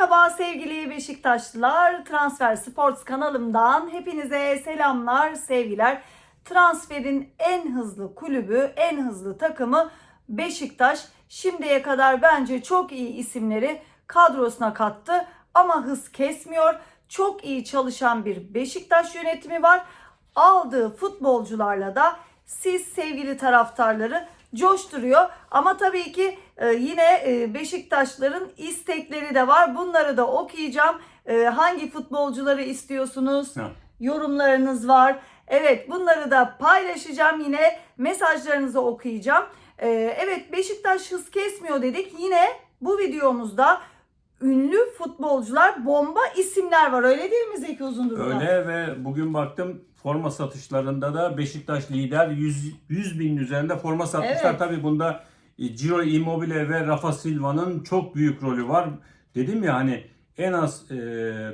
Merhaba sevgili Beşiktaşlılar. Transfer Sports kanalımdan hepinize selamlar, sevgiler. Transferin en hızlı kulübü, en hızlı takımı Beşiktaş. Şimdiye kadar bence çok iyi isimleri kadrosuna kattı ama hız kesmiyor. Çok iyi çalışan bir Beşiktaş yönetimi var. Aldığı futbolcularla da siz sevgili taraftarları coşturuyor. Ama tabii ki e, yine e, Beşiktaşların istekleri de var. Bunları da okuyacağım. E, hangi futbolcuları istiyorsunuz? Ha. Yorumlarınız var. Evet bunları da paylaşacağım yine. Mesajlarınızı okuyacağım. E, evet Beşiktaş hız kesmiyor dedik. Yine bu videomuzda ünlü futbolcular, bomba isimler var. Öyle değil mi Zeki Uzundur'da? Öyle ve bugün baktım forma satışlarında da Beşiktaş lider 100, 100 binin üzerinde forma satmışlar. Evet. Tabii bunda Ciro Immobile ve Rafa Silva'nın çok büyük rolü var. Dedim ya hani en az e,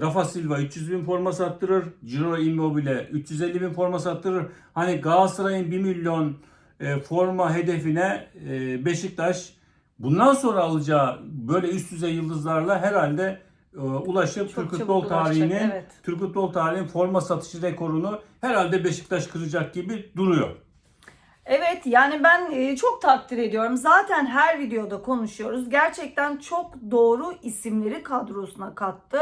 Rafa Silva 300 bin forma sattırır. Ciro Immobile 350 bin forma sattırır. Hani Galatasaray'ın 1 milyon e, forma hedefine e, Beşiktaş bundan sonra alacağı böyle üst düzey yıldızlarla herhalde e, ulaşıp Çok Türk futbol tarihinin evet. Türk futbol tarihinin forma satışı rekorunu herhalde Beşiktaş kıracak gibi duruyor. Evet yani ben e, çok takdir ediyorum. Zaten her videoda konuşuyoruz. Gerçekten çok doğru isimleri kadrosuna kattı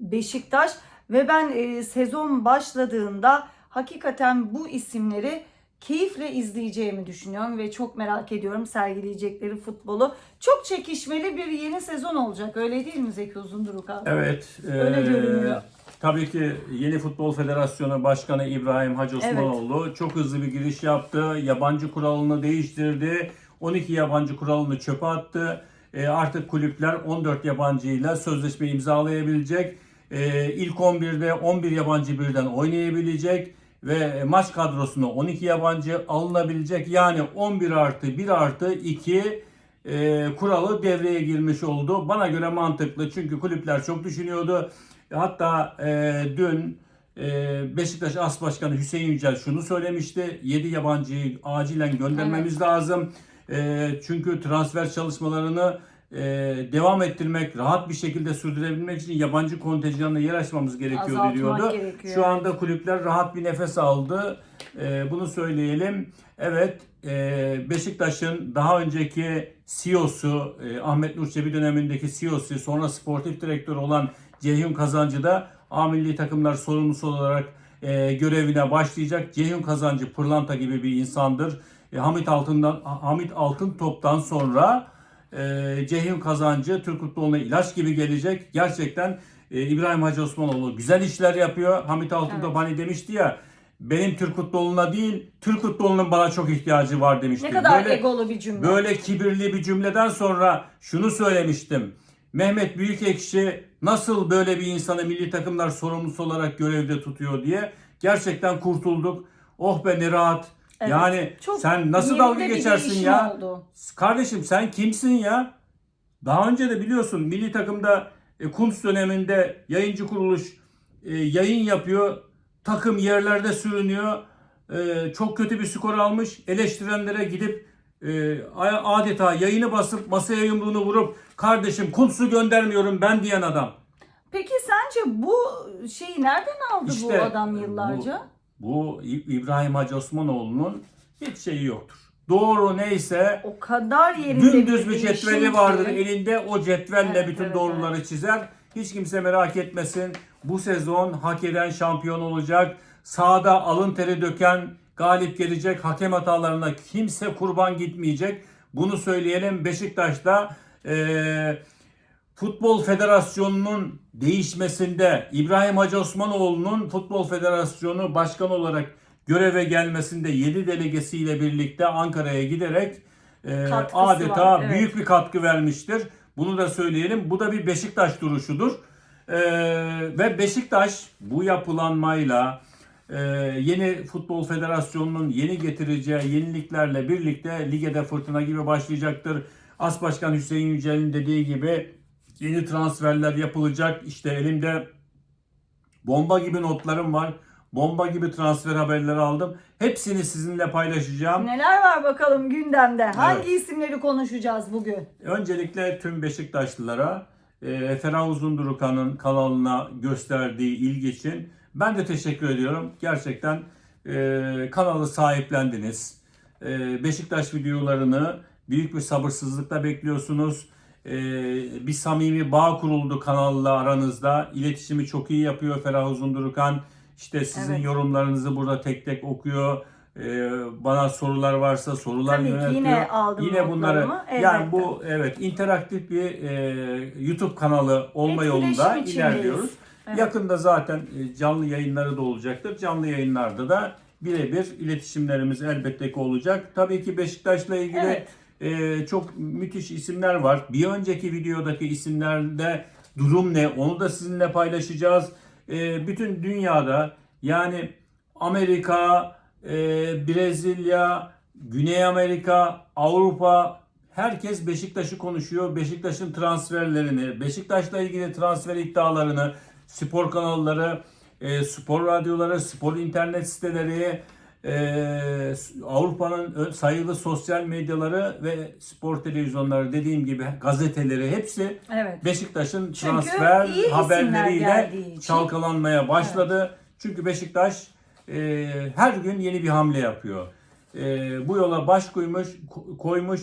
Beşiktaş ve ben e, sezon başladığında hakikaten bu isimleri keyifle izleyeceğimi düşünüyorum ve çok merak ediyorum sergileyecekleri futbolu. Çok çekişmeli bir yeni sezon olacak. Öyle değil mi Zeki Uzunduruk abi? Evet. Öyle eee, görünüyor. Tabii ki Yeni Futbol Federasyonu Başkanı İbrahim Hacı Osmanoğlu çok hızlı bir giriş yaptı. Yabancı kuralını değiştirdi. 12 yabancı kuralını çöpe attı. E, artık kulüpler 14 yabancıyla sözleşme imzalayabilecek. E, ilk 11'de 11 yabancı birden oynayabilecek ve maç kadrosuna 12 yabancı alınabilecek. Yani 11 artı 1 artı 2 e, kuralı devreye girmiş oldu. Bana göre mantıklı çünkü kulüpler çok düşünüyordu. Hatta e, dün e, Beşiktaş As Başkanı Hüseyin Yücel şunu söylemişti. 7 yabancıyı acilen göndermemiz lazım. E, çünkü transfer çalışmalarını e, devam ettirmek, rahat bir şekilde sürdürebilmek için yabancı kontenjanına yer açmamız gerekiyor Azaltmak diyordu. gerekiyor. Şu anda kulüpler rahat bir nefes aldı. E, bunu söyleyelim. Evet, e, Beşiktaş'ın daha önceki CEO'su, e, Ahmet Nur Çebi dönemindeki CEO'su, sonra sportif direktör olan Ceyhun Kazancı da A milli takımlar sorumlusu olarak e, görevine başlayacak. Ceyhun Kazancı pırlanta gibi bir insandır. E, Hamit Altın'dan Hamit Altın toptan sonra e, Ceyhun Kazancı Türk futboluna ilaç gibi gelecek. Gerçekten e, İbrahim Hacı Osmanoğlu güzel işler yapıyor. Hamit Altın da Evet. bana demişti ya benim Türk futboluna değil, Türk futbolunun bana çok ihtiyacı var demişti. Ne kadar Böyle- egolu bir cümle. Böyle kibirli bir cümleden sonra şunu söylemiştim. Mehmet Büyükekşi nasıl böyle bir insanı milli takımlar sorumlusu olarak görevde tutuyor diye gerçekten kurtulduk. Oh be ne rahat. Evet. Yani sen nasıl dalga geçersin ya? oldu. Kardeşim sen kimsin ya? Daha önce de biliyorsun milli takımda e, Kuntz döneminde yayıncı kuruluş e, yayın yapıyor. Takım yerlerde sürünüyor. E, çok kötü bir skor almış. Eleştirenlere gidip e, adeta yayını basıp masaya yumruğunu vurup kardeşim Kuntz'u göndermiyorum ben diyen adam. Peki sence bu şeyi nereden aldı bu İşte, adam e, yıllarca? Bu, bu İ- İbrahim Hacı Osmanoğlu'nun hiç şeyi yoktur. Doğru neyse O kadar yerinde Dümdüz bir cetveli ki. vardır elinde o cetvelle Evet, bütün evet, doğruları çizer. Hiç kimse merak etmesin. Bu sezon hak eden şampiyon olacak. Sahada alın teri döken galip gelecek. Hakem hatalarına kimse kurban gitmeyecek. Bunu söyleyelim. Beşiktaş'ta eee Futbol Federasyonu'nun değişmesinde İbrahim Hacı Osmanoğlu'nun Futbol Federasyonu Başkanı olarak göreve gelmesinde 7 delegesiyle birlikte Ankara'ya giderek e, Katkısı adeta var, evet. büyük bir katkı vermiştir. Bunu da söyleyelim. Bu da bir Beşiktaş duruşudur. E, ve Beşiktaş bu yapılanmayla e, yeni Futbol Federasyonu'nun yeni getireceği yeniliklerle birlikte lige de fırtına gibi başlayacaktır. As Başkan Hüseyin Yücel'in dediği gibi yeni transferler yapılacak. İşte elimde bomba gibi notlarım var. Bomba gibi transfer haberleri aldım. Hepsini sizinle paylaşacağım. Neler var bakalım gündemde? Hangi isimleri konuşacağız bugün? Öncelikle tüm Beşiktaşlılara e, Ferah Uzundurukan'ın kanalına gösterdiği ilgi için ben de teşekkür ediyorum. Gerçekten e, kanalı sahiplendiniz. E, Beşiktaş videolarını büyük bir sabırsızlıkla bekliyorsunuz. E, bir samimi bağ kuruldu kanalla aranızda. İletişimi çok iyi yapıyor Ferah Uzundurukan. İşte sizin Evet. yorumlarınızı burada tek tek okuyor. E, bana sorular varsa sorular Tabii yöneltiyor. yine aldım Yine bunları notlarımı, yani elbette. bu evet interaktif bir e, YouTube kanalı olma Etkileşim yolunda içindeyiz. ilerliyoruz. Evet. Yakında zaten e, canlı yayınları da olacaktır. Canlı yayınlarda da birebir iletişimlerimiz elbette ki olacak. Tabii ki Beşiktaş'la ilgili Evet. e, çok müthiş isimler var. Bir önceki videodaki isimlerde durum ne onu da sizinle paylaşacağız. E, bütün dünyada yani Amerika, e, Brezilya, Güney Amerika, Avrupa herkes Beşiktaş'ı konuşuyor. Beşiktaş'ın transferlerini, Beşiktaş'la ilgili transfer iddialarını, spor kanalları, e, spor radyoları, spor internet siteleri, e, Avrupa'nın sayılı sosyal medyaları ve spor televizyonları dediğim gibi gazeteleri hepsi Evet. Beşiktaş'ın Çünkü transfer haberleriyle çalkalanmaya başladı. Çünkü Beşiktaş e, her gün yeni bir hamle yapıyor. E, bu yola baş koymuş, ko- koymuş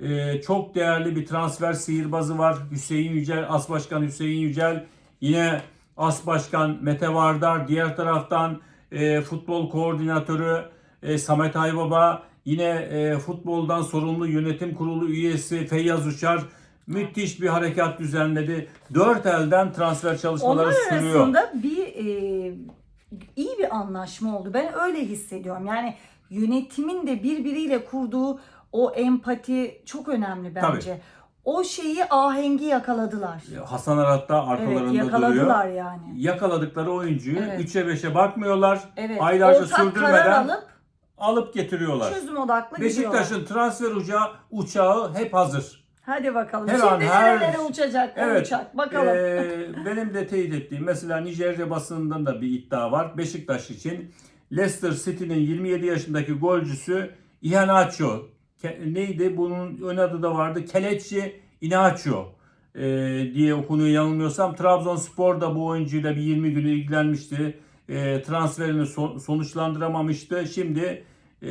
e, çok değerli bir transfer sihirbazı var. Hüseyin Yücel, As Başkan Hüseyin Yücel. Yine As Başkan Mete Vardar. Diğer taraftan e, futbol koordinatörü e, Samet Aybaba. Yine e, futboldan sorumlu yönetim kurulu üyesi Feyyaz Uçar. Müthiş bir harekat düzenledi. Dört elden transfer çalışmaları Onlar sürüyor. arasında bir e, iyi bir anlaşma oldu. Ben öyle hissediyorum. Yani yönetimin de birbiriyle kurduğu o empati çok önemli bence. O şeyi ahengi yakaladılar. Hasan Arat da arkalarında Evet duruyor. yakaladılar yani. Yakaladıkları oyuncuyu Evet. 3'e 5'e bakmıyorlar. Evet. Aylarca Ortak sürdürmeden alıp alıp getiriyorlar. çözüm odaklı. Beşiktaş'ın transfer uçağı, uçağı hep hazır. Hadi bakalım. Her Şimdi an, her- nerelere uçacak Evet. uçak? Bakalım. Ee, benim de teyit ettiğim mesela Nijerya basınından da bir iddia var. Beşiktaş için Leicester City'nin 27 yaşındaki golcüsü Iheanacho. Neydi? Bunun ön adı da vardı. Kelechi Iheanacho ee, diye okunuyor yanılmıyorsam. Trabzonspor da bu oyuncuyla bir 20 gün ilgilenmişti. Ee, transferini son- sonuçlandıramamıştı. Şimdi e,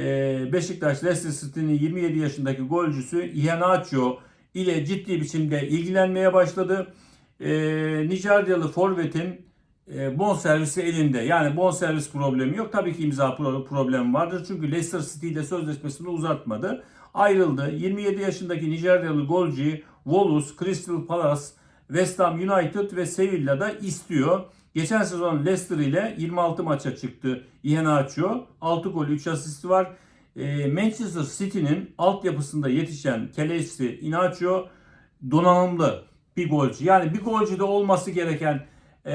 Beşiktaş Leicester City'nin 27 yaşındaki golcüsü Iheanacho ile ciddi biçimde ilgilenmeye başladı. E, Nijeryalı forvetin e, bonservisi elinde. Yani bonservis problemi yok. Tabii ki imza pro- problemi vardır. Çünkü Leicester City ile sözleşmesini uzatmadı. Ayrıldı. 27 yaşındaki Nijeryalı golcüyü Wolves, Crystal Palace, West Ham United ve Sevilla'da istiyor. Geçen sezon Leicester ile 26 maça çıktı Iheanacho. 6 gol 3 asisti var. E, Manchester City'nin altyapısında yetişen Kelechi Iheanacho donanımlı bir golcü. Yani bir golcüde olması gereken e,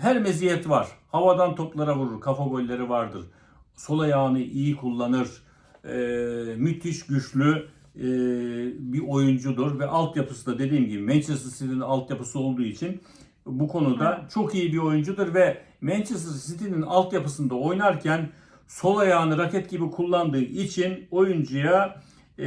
her meziyet var. Havadan toplara vurur, kafa golleri vardır. Sol ayağını iyi kullanır. E, müthiş güçlü e, bir oyuncudur ve altyapısı da dediğim gibi Manchester City'nin altyapısı olduğu için bu konuda çok iyi bir oyuncudur ve Manchester City'nin altyapısında oynarken sol ayağını raket gibi kullandığı için oyuncuya e,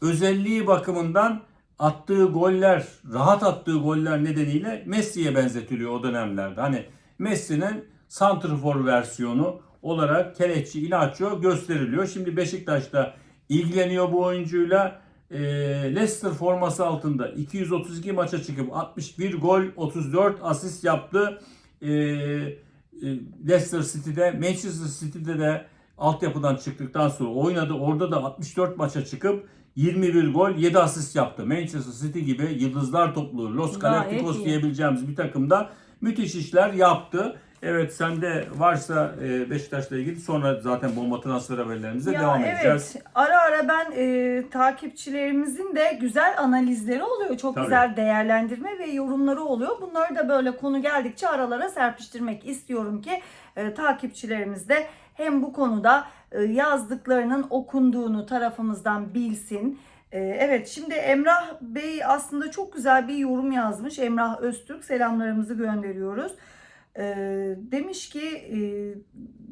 özelliği bakımından attığı goller, rahat attığı goller nedeniyle Messi'ye benzetiliyor o dönemlerde. Hani Messi'nin santrfor versiyonu olarak Kelechi Iheanacho gösteriliyor. Şimdi Beşiktaş'ta ilgileniyor bu oyuncuyla. E, Leicester forması altında 232 maça çıkıp 61 gol, 34 asist yaptı. E, e, Leicester City'de, Manchester City'de de altyapıdan çıktıktan sonra oynadı. Orada da 64 maça çıkıp 21 gol, 7 asist yaptı. Manchester City gibi yıldızlar topluluğu, Los Galacticos diyebileceğimiz bir takımda müthiş işler yaptı. Evet sende varsa e, Beşiktaş'la ilgili sonra zaten bomba transfer haberlerimize Ya devam evet. edeceğiz. Ara ara ben e, takipçilerimizin de güzel analizleri oluyor. Çok Tabii. güzel değerlendirme ve yorumları oluyor. Bunları da böyle konu geldikçe aralara serpiştirmek istiyorum ki e, takipçilerimiz de hem bu konuda e, yazdıklarının okunduğunu tarafımızdan bilsin. E, evet şimdi Emrah Bey aslında çok güzel bir yorum yazmış. Emrah Öztürk selamlarımızı gönderiyoruz. E, demiş ki e,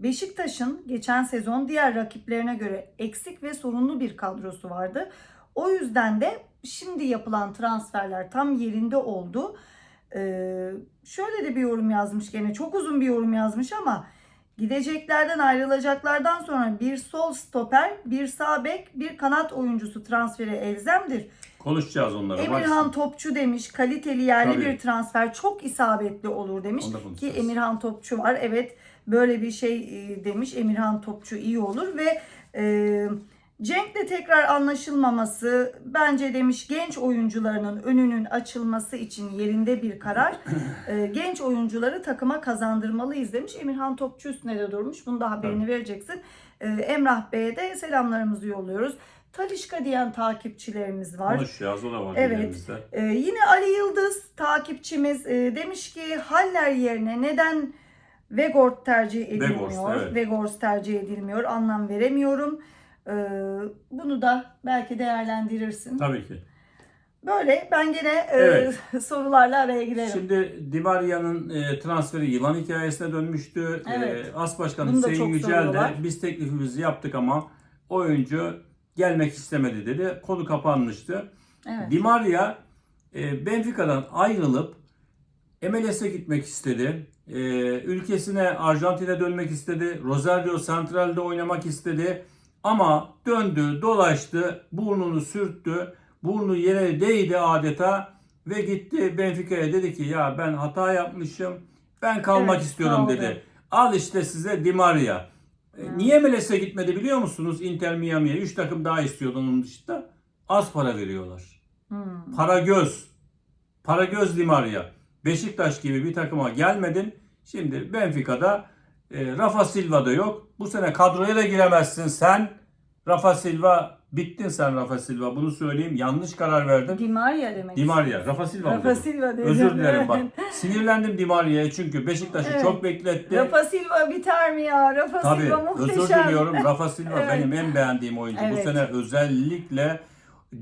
Beşiktaş'ın geçen sezon diğer rakiplerine göre eksik ve sorunlu bir kadrosu vardı. O yüzden de şimdi yapılan transferler tam yerinde oldu. Ee, şöyle de bir yorum yazmış gene. Çok uzun bir yorum yazmış ama gideceklerden ayrılacaklardan sonra bir sol stoper, bir sağ bek, bir kanat oyuncusu transferi elzemdir. Konuşacağız onları. Emirhan Topçu demiş kaliteli yerli Tabii. bir transfer çok isabetli olur demiş ki. Emirhan Topçu var evet böyle bir şey e, demiş Emirhan Topçu iyi olur ve e, Cenk'le tekrar anlaşılmaması bence demiş genç oyuncularının önünün açılması için yerinde bir karar. E, genç oyuncuları takıma kazandırmalıyız demiş. Emirhan Topçu üstüne de durmuş. Bunu da haberini vereceksin. E, Emrah Bey'e de selamlarımızı yolluyoruz. Talişka diyen takipçilerimiz var. Konuşacağız. O da var Evet. Ee, yine Ali Yıldız takipçimiz e, demiş ki Haller yerine neden Vegort tercih edilmiyor? Weghorst, evet. Weghorst tercih edilmiyor. Anlam veremiyorum. Ee, bunu da belki değerlendirirsin. Tabii ki. Böyle ben gene e, Evet. sorularla araya girerim. Şimdi Di Maria'nın e, transferi yılan hikayesine dönmüştü. Evet. E, As Başkanı çok Yücel de biz teklifimizi yaptık ama oyuncu gelmek istemedi dedi. Konu kapanmıştı. evet. Di Maria e, Benfica'dan ayrılıp MLS'e gitmek istedi. E, ülkesine Arjantin'e dönmek istedi. Rosario Central'de oynamak istedi. Ama döndü, dolaştı, burnunu sürttü. Burnu yere değdi adeta ve gitti Benfica'ya dedi ki ya ben hata yapmışım. Ben kalmak Evet, istiyorum dedi. Al işte size Di Maria. E, Niye MLS'e gitmedi biliyor musunuz? Inter Miami'ye 3 takım daha istiyordu onun dışında. Az para veriyorlar. Hmm. Para göz. Para göz Di Maria. Beşiktaş gibi bir takıma gelmedin. Şimdi Benfica'da e, Rafa Silva da yok. Bu sene kadroya da giremezsin sen. Rafa Silva bittin sen Rafa Silva. Bunu söyleyeyim. Yanlış karar verdin. Di Maria demek. Di Maria. Rafa Silva mı Rafa dedim? Silva dedim. Özür dilerim bak. Sinirlendim Di Maria'ya çünkü Beşiktaş'ı Evet. çok bekletti. Rafa Silva biter mi ya? Rafa Tabii. Silva muhteşem. Özür diliyorum. Rafa Silva Evet. benim en beğendiğim oyuncu. Bu Evet. sene özellikle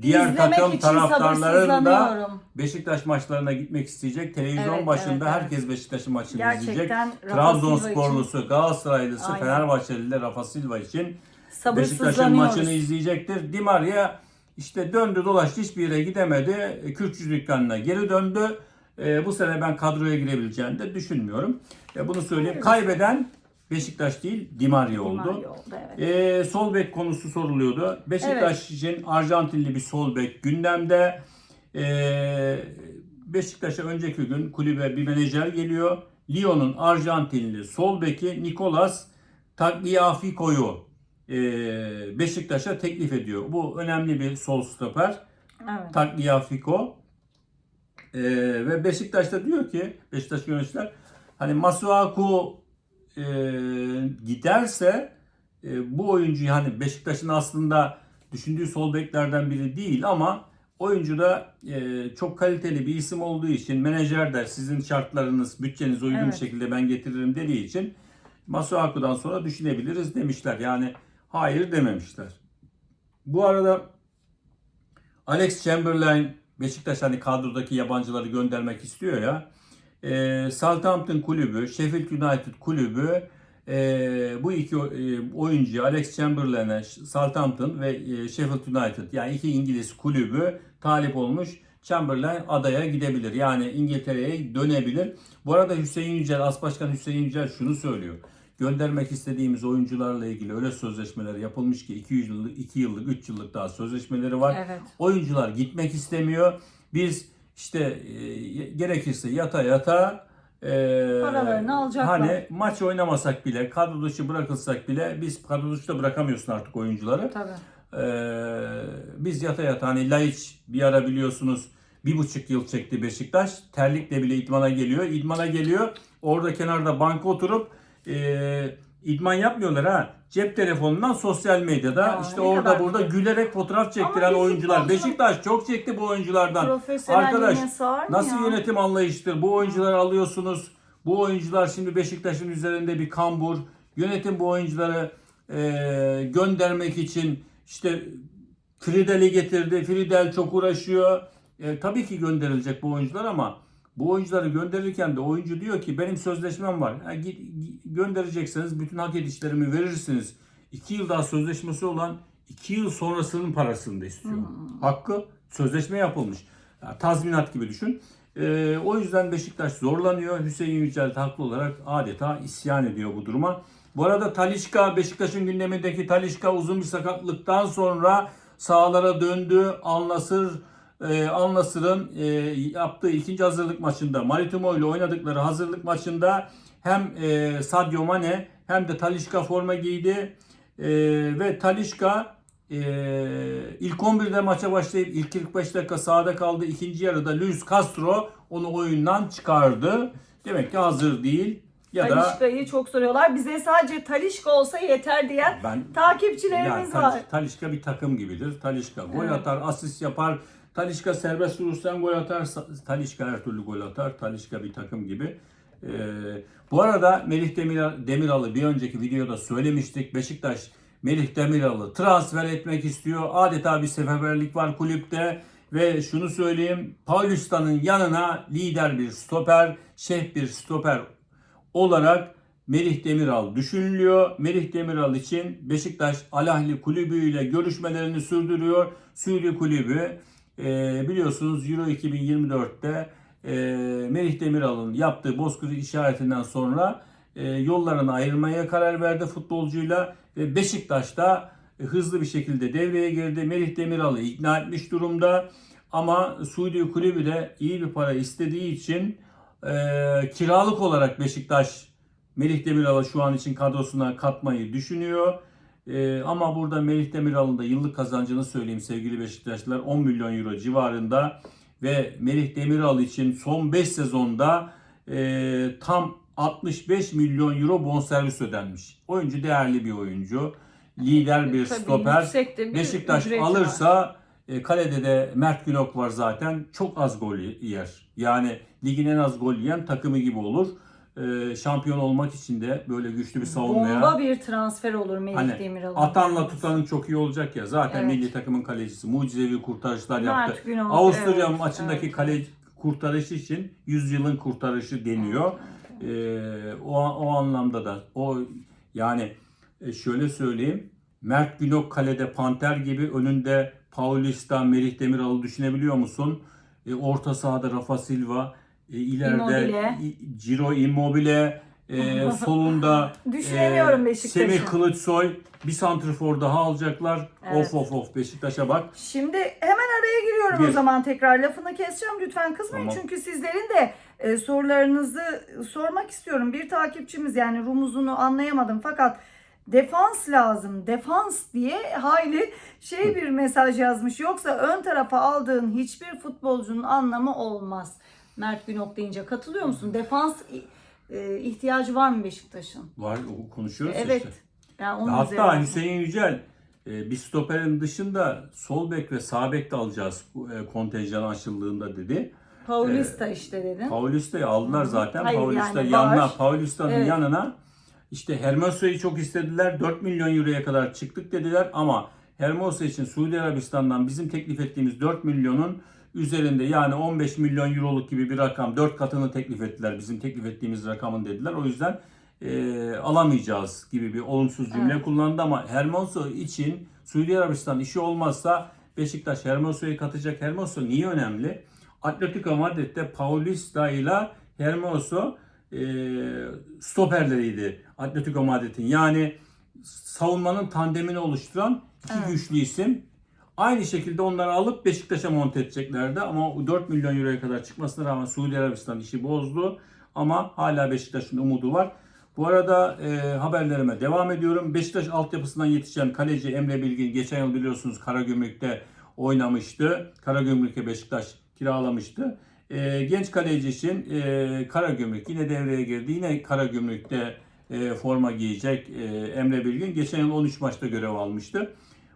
diğer İzlemek takım için taraftarlarının da sabırsızlanıyorum. Beşiktaş maçlarına gitmek isteyecek. Televizyon Evet, başında evet, evet. herkes Beşiktaş'ın maçını izleyecek. Gerçekten Rafa Silva için Trabzonsporlusu, Galatasaraylısı, Aynen. Fenerbahçeli de Rafa Silva için Beşiktaş'ın sabırsızlanıyoruz. maçını izleyecektir. Di Maria işte döndü dolaştı hiçbir yere gidemedi. Kürkçü dükkanına geri döndü. Ee, bu sene ben kadroya girebileceğini de düşünmüyorum. E, bunu söyleyeyim. Kaybeden Beşiktaş değil Di Maria Di oldu. Maria oldu, evet. Ee, sol bek konusu soruluyordu. Beşiktaş için Arjantinli bir sol bek gündemde. Ee, Beşiktaş'a önceki gün kulübe bir menajer geliyor. Lyon'un Arjantinli sol beki Nicolas Tagliafico'yu e, Beşiktaş'a teklif ediyor. Bu önemli bir sol stoper. evet. Tagliafico. Ee, ve Beşiktaş'ta diyor ki Beşiktaş yöneticiler hani Masuaku e, giderse e, bu oyuncuyu hani Beşiktaş'ın aslında düşündüğü sol beklerden biri değil ama oyuncu da e, çok kaliteli bir isim olduğu için menajer der sizin şartlarınız bütçeniz uygun Evet. şekilde ben getiririm dediği için Masuaku'dan sonra düşünebiliriz demişler. Yani hayır dememişler. Bu arada Alex Chamberlain Beşiktaş hani kadrodaki yabancıları göndermek istiyor ya. E, Southampton kulübü, Sheffield United kulübü e, bu iki e, oyuncu Alex Chamberlain'e Southampton ve e, Sheffield United yani iki İngiliz kulübü talip olmuş. Chamberlain adaya gidebilir. Yani İngiltere'ye dönebilir. Bu arada Hüseyin Yücel, As Başkan Hüseyin Yücel şunu söylüyor. Göndermek istediğimiz oyuncularla ilgili öyle sözleşmeler yapılmış ki 2 yıllık, 2 yıllık, 3 yıllık daha sözleşmeleri var. Evet. Oyuncular gitmek istemiyor. Biz işte e, gerekirse yata yata e, Paralarını alacaklar. Hani maç oynamasak bile, kadro dışı bırakılsak bile biz kadro dışı da bırakamıyorsun artık oyuncuları. Tabii. Ee, biz yata yata hani Laiç bir ara biliyorsunuz bir buçuk yıl çekti Beşiktaş. Terlikle bile idmana geliyor. İdmana geliyor. Orada kenarda banka oturup e, idman yapmıyorlar ha. Cep telefonundan sosyal medyada Ya, işte orada burada güzel. gülerek fotoğraf çektiren bir oyuncular. Beşiktaş çok çekti bu oyunculardan. Arkadaş nasıl ya? yönetim anlayıştır? Bu oyuncuları alıyorsunuz. Bu oyuncular şimdi Beşiktaş'ın üzerinde bir kambur. Yönetim bu oyuncuları e, göndermek için işte Fridel'i getirdi. Fridel çok uğraşıyor. E, tabii ki gönderilecek bu oyuncular ama bu oyuncuları gönderirken de oyuncu diyor ki benim sözleşmem var. Ha, gi- gi- gönderecekseniz bütün hak edişlerimi verirsiniz. İki yıl daha sözleşmesi olan 2 yıl sonrasının parasını da istiyor. Hakkı sözleşme yapılmış. Ya, tazminat gibi düşün. Ee, o yüzden Beşiktaş zorlanıyor. Hüseyin Yücel haklı olarak adeta isyan ediyor bu duruma. Bu arada Talişka, Beşiktaş'ın gündemindeki Talişka uzun bir sakatlıktan sonra sahalara döndü. Al-Nasır e, Nassr'ın e, yaptığı ikinci hazırlık maçında Marítimo ile oynadıkları hazırlık maçında hem e, Sadio Mane hem de Talişka forma giydi E, ve Talişka e, ilk 11'de maça başlayıp ilk 45 dakika sahada kaldı. İkinci yarıda Luis Castro onu oyundan çıkardı. Demek ki hazır değil ya da Talişka'yı çok soruyorlar. Bize sadece Talişka olsa yeter diyen ben takipçilerimiz yani var. Taliş- Talişka bir takım gibidir. Talişka gol Evet. atar, asist yapar. Talişka serbest vuruştan gol atar. Talişka her türlü gol atar. Talişka bir takım gibi. Ee, bu arada Melih Demir, Demiral'ı bir önceki videoda söylemiştik. Beşiktaş Melih Demiral'ı transfer etmek istiyor. Adeta bir seferberlik var kulüpte. Ve şunu söyleyeyim. Paulista'nın yanına lider bir stoper, şef bir stoper olarak Melih Demiral düşünülüyor. Melih Demiral için Beşiktaş Alahli Kulübü ile görüşmelerini sürdürüyor. Suriye Kulübü e, biliyorsunuz Euro 2024'te e, Melih Demiral'ın yaptığı bozkır işaretinden sonra e, yollarını ayırmaya karar verdi futbolcuyla ve Beşiktaş'ta e, hızlı bir şekilde devreye girdi. Melih Demiral'ı ikna etmiş durumda. Ama Suudi Kulübü de iyi bir para istediği için e, kiralık olarak Beşiktaş Melih Demiral'ı şu an için kadrosuna katmayı düşünüyor. E, ama burada Melih Demiral'ın da yıllık kazancını söyleyeyim sevgili Beşiktaşlılar 10 milyon euro civarında ve Melih Demiral için son 5 sezonda e, tam 65 milyon euro bonservis ödenmiş. Oyuncu değerli bir oyuncu. Lider bir Tabii stoper. bir Beşiktaş var. alırsa e, kalede de Mert Günok var zaten. Çok az gol yer. Yani ligin en az gol yiyen takımı gibi olur. E, şampiyon olmak için de böyle güçlü bir savunmaya. Bomba bir transfer olur Melih Hani Demiral'ın. atanla tutanın çok iyi olacak ya. Zaten Evet. milli takımın kalecisi mucizevi kurtarışlar Mert yaptı. Günok, Avusturya evet, maçındaki evet. kale kurtarışı için yüzyılın kurtarışı deniyor. Ee, o, o anlamda da o yani e, şöyle söyleyeyim. Mert Günok kalede panter gibi önünde Paulista, Melih Demiral'ı düşünebiliyor musun? E, orta sahada Rafa Silva, e, ileride Immobile. İ- Ciro Immobile, e, solunda Düşünemiyorum e, Beşiktaş'ı. Semih Kılıçsoy bir santrfor daha alacaklar. Evet. Of of of Beşiktaş'a bak. Şimdi hemen araya giriyorum Gir. o zaman tekrar lafını keseceğim lütfen kızmayın Tamam. çünkü sizlerin de e, sorularınızı sormak istiyorum. Bir takipçimiz yani rumuzunu anlayamadım fakat defans lazım defans diye hayli şey bir mesaj yazmış. Yoksa ön tarafa aldığın hiçbir futbolcunun anlamı olmaz. Mert Günok deyince katılıyor musun? Defans e, ihtiyacı var mı Beşiktaş'ın? Var konuşuyoruz Evet. işte. Yani onun Hatta Hüseyin Yücel e, bir stoperin dışında sol bek ve sağ bek de alacağız e, kontenjan açıldığında dedi. Paulista işte dedin. Paulista'yı aldılar zaten. Hayır, Paulista yani yanına, var. Paulista'nın Evet. yanına işte Hermoso'yu çok istediler. 4 milyon euroya kadar çıktık dediler ama Hermoso için Suudi Arabistan'dan bizim teklif ettiğimiz 4 milyonun üzerinde yani 15 milyon euroluk gibi bir rakam 4 katını teklif ettiler. Bizim teklif ettiğimiz rakamın dediler. O yüzden e, alamayacağız gibi bir olumsuz cümle Evet. kullandı ama Hermoso için Suudi Arabistan işi olmazsa Beşiktaş Hermoso'yu katacak. Hermoso niye önemli? Atletico Madrid'de Paulista ile Hermoso e, stoperleriydi Atletico Madrid'in. Yani savunmanın tandemini oluşturan iki Evet. güçlü isim. Aynı şekilde onları alıp Beşiktaş'a monte edeceklerdi ama o 4 milyon euroya kadar çıkmasına rağmen Suudi Arabistan işi bozdu. Ama hala Beşiktaş'ın umudu var. Bu arada e, haberlerime devam ediyorum. Beşiktaş altyapısından yetişen kaleci Emre Bilgin geçen yıl biliyorsunuz Karagümrük'te oynamıştı. Karagümrük'e Beşiktaş kiralamıştı. E, genç kaleci için e, Karagümrük yine devreye girdi. Yine Karagümrük'te e, forma giyecek e, Emre Bilgin. Geçen yıl 13 maçta görev almıştı.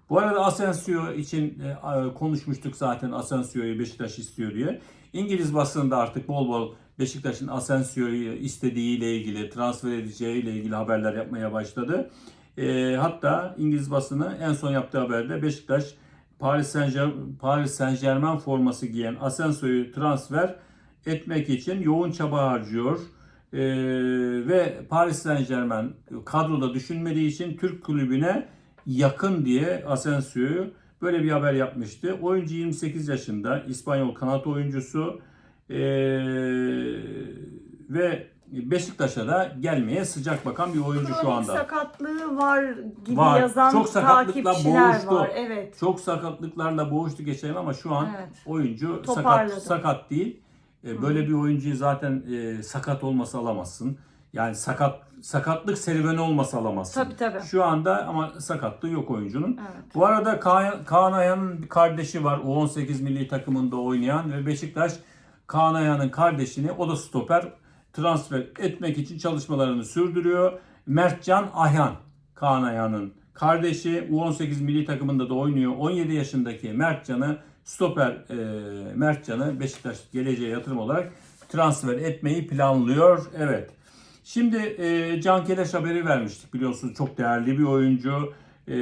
Bu arada Asensio için e, konuşmuştuk zaten Asensio'yu Beşiktaş istiyor diye. İngiliz basında artık bol bol Beşiktaş'ın Asensio'yu istediğiyle ilgili, transfer edeceğiyle ilgili haberler yapmaya başladı. E, hatta İngiliz basını en son yaptığı haberde Beşiktaş Paris Saint Paris Saint Germain forması giyen Asensio'yu transfer etmek için yoğun çaba harcıyor. Ee, ve Paris Saint Germain kadroda düşünmediği için Türk kulübüne yakın diye Asensio'yu böyle bir haber yapmıştı. Oyuncu 28 yaşında, İspanyol kanat oyuncusu Ee, ve Beşiktaş'a da gelmeye sıcak bakan bir oyuncu şu anda. sakatlığı var gibi Var. yazan Çok sakatlıkla boğuştu. var. Evet. Çok sakatlıklarla boğuştu geçen ama şu an Evet. oyuncu sakat Toparladı. sakat değil. E, Böyle bir oyuncuyu zaten e, sakat olmasa alamazsın. Yani sakat sakatlık serüveni olmasa alamazsın. Tabii, tabii. Şu anda ama sakatlığı yok oyuncunun. Evet. Bu arada Kaan, Kaan Ayhan'ın bir kardeşi var. U18 milli takımında oynayan ve Beşiktaş Kaan Ayhan'ın kardeşini o da stoper transfer etmek için çalışmalarını sürdürüyor. Mertcan Ayhan Kaan Ayhan'ın kardeşi U18 milli takımında da oynuyor. 17 yaşındaki Mertcan'ı stoper e, Mertcan'ı Beşiktaş geleceğe yatırım olarak transfer etmeyi planlıyor. Evet. Şimdi e, Can Keleş haberi vermiştik biliyorsunuz çok değerli bir oyuncu. E,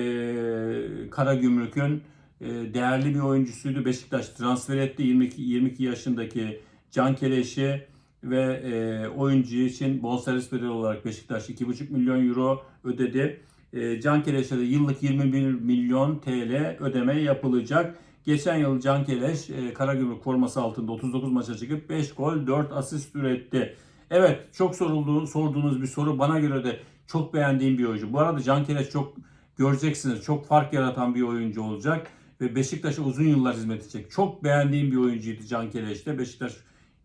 Karagümrük'ün e, değerli bir oyuncusuydu. Beşiktaş transfer etti 22, 22 yaşındaki Can Keleş'i ve e, oyuncu için bonservis bedeli olarak Beşiktaş 2,5 milyon euro ödedi. E, Can Keleş'e de yıllık 21 milyon TL ödeme yapılacak. Geçen yıl Can Keleş e, Karagümrük forması altında 39 maça çıkıp 5 gol 4 asist üretti. Evet çok sorulduğu, sorduğunuz bir soru bana göre de çok beğendiğim bir oyuncu. Bu arada Can Keleş çok göreceksiniz çok fark yaratan bir oyuncu olacak ve Beşiktaş'a uzun yıllar hizmet edecek. Çok beğendiğim bir oyuncuydu Can Keleş'te. Beşiktaş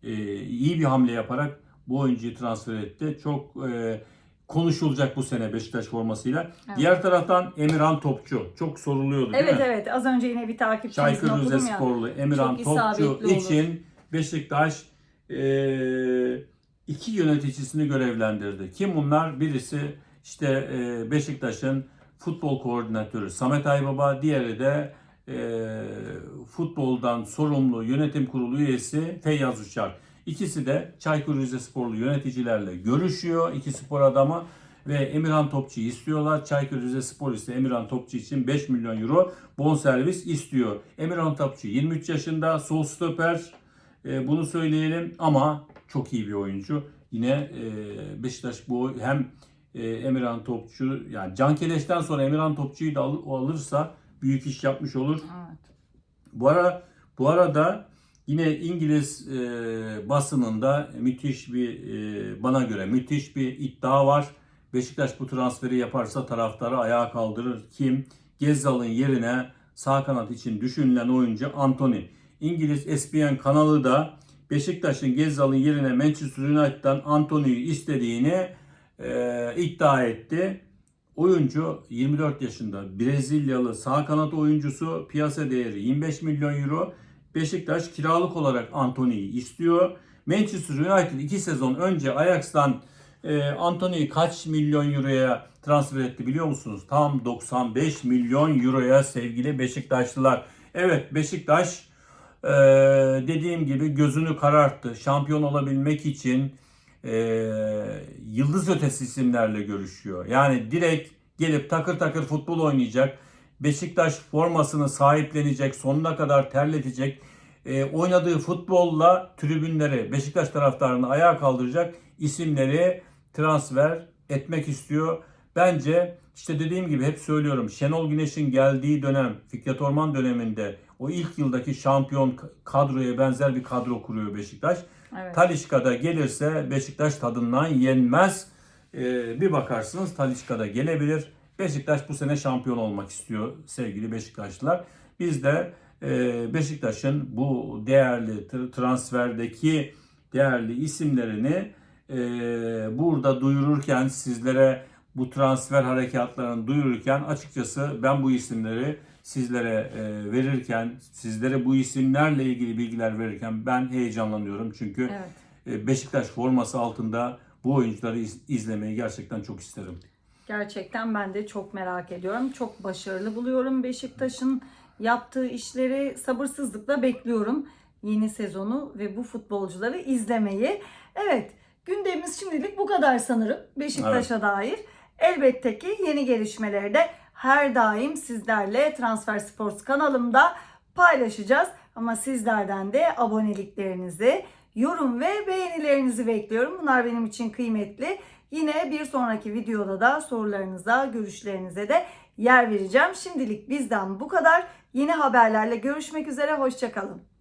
e, iyi bir hamle yaparak bu oyuncuyu transfer etti. Çok e, konuşulacak bu sene Beşiktaş formasıyla. Diğer taraftan Emirhan Topçu çok soruluyordu değil Evet mi? evet az önce yine bir takipçimizin Çaykur okudum ya. Rizesporlu Emirhan Çok Topçu olur. için Beşiktaş e, iki yöneticisini görevlendirdi. Kim bunlar? Birisi işte e, Beşiktaş'ın futbol koordinatörü Samet Aybaba, diğeri de e, futboldan sorumlu yönetim kurulu üyesi Feyyaz Uçar. İkisi de Çaykur Rizesporlu yöneticilerle görüşüyor. iki spor adamı ve Emirhan Topçu'yu istiyorlar. Çaykur Rizespor ise Emirhan Topçu için 5 milyon euro bonservis istiyor. Emirhan Topçu 23 yaşında, sol stoper. E, bunu söyleyelim ama çok iyi bir oyuncu. Yine e, Beşiktaş bu hem e, Emirhan Topçu yani Can Keleş'ten sonra Emirhan Topçu'yu da al- alırsa büyük iş yapmış olur. Evet. Bu ara bu arada yine İngiliz e, basınında müthiş bir e, bana göre müthiş bir iddia var. Beşiktaş bu transferi yaparsa taraftarı ayağa kaldırır. Kim? Gezzal'ın yerine sağ kanat için düşünülen oyuncu Anthony. İngiliz ESPN kanalı da Beşiktaş'ın Gezzal'ın yerine Manchester United'dan Anthony'yi istediğini e, iddia etti. Oyuncu 24 yaşında Brezilyalı sağ kanat oyuncusu piyasa değeri 25 milyon euro. Beşiktaş kiralık olarak Anthony'yi istiyor. Manchester United 2 sezon önce Ajax'tan e, Anthony'yi kaç milyon euroya transfer etti biliyor musunuz? Tam 95 milyon euroya sevgili Beşiktaşlılar. Evet Beşiktaş e, dediğim gibi gözünü kararttı. Şampiyon olabilmek için e, yıldız ötesi isimlerle görüşüyor. Yani direkt gelip takır takır futbol oynayacak. Beşiktaş formasını sahiplenecek, sonuna kadar terletecek. E, oynadığı futbolla tribünleri, Beşiktaş taraftarını ayağa kaldıracak isimleri transfer etmek istiyor. Bence işte dediğim gibi hep söylüyorum. Şenol Güneş'in geldiği dönem, Fikret Orman döneminde o ilk yıldaki şampiyon kadroya benzer bir kadro kuruyor Beşiktaş. Evet. Talişka'da gelirse Beşiktaş tadından yenmez. Ee, bir bakarsınız Talişka'da gelebilir. Beşiktaş bu sene şampiyon olmak istiyor sevgili Beşiktaşlılar. Biz de e, Beşiktaş'ın bu değerli tr- transferdeki değerli isimlerini e, burada duyururken sizlere bu transfer harekatlarını duyururken açıkçası ben bu isimleri sizlere e, verirken, sizlere bu isimlerle ilgili bilgiler verirken ben heyecanlanıyorum. Çünkü Evet. e, Beşiktaş forması altında bu oyuncuları iz- izlemeyi gerçekten çok isterim. Gerçekten ben de çok merak ediyorum. Çok başarılı buluyorum Beşiktaş'ın yaptığı işleri sabırsızlıkla bekliyorum. Yeni sezonu ve bu futbolcuları izlemeyi. Evet, gündemimiz şimdilik bu kadar sanırım Beşiktaş'a dair. Elbette ki yeni gelişmeleri de her daim sizlerle Transfer Sports kanalımda paylaşacağız. Ama sizlerden de aboneliklerinizi, yorum ve beğenilerinizi bekliyorum. Bunlar benim için kıymetli. Yine bir sonraki videoda da sorularınıza, görüşlerinize de yer vereceğim. Şimdilik bizden bu kadar. Yeni haberlerle görüşmek üzere. Hoşçakalın.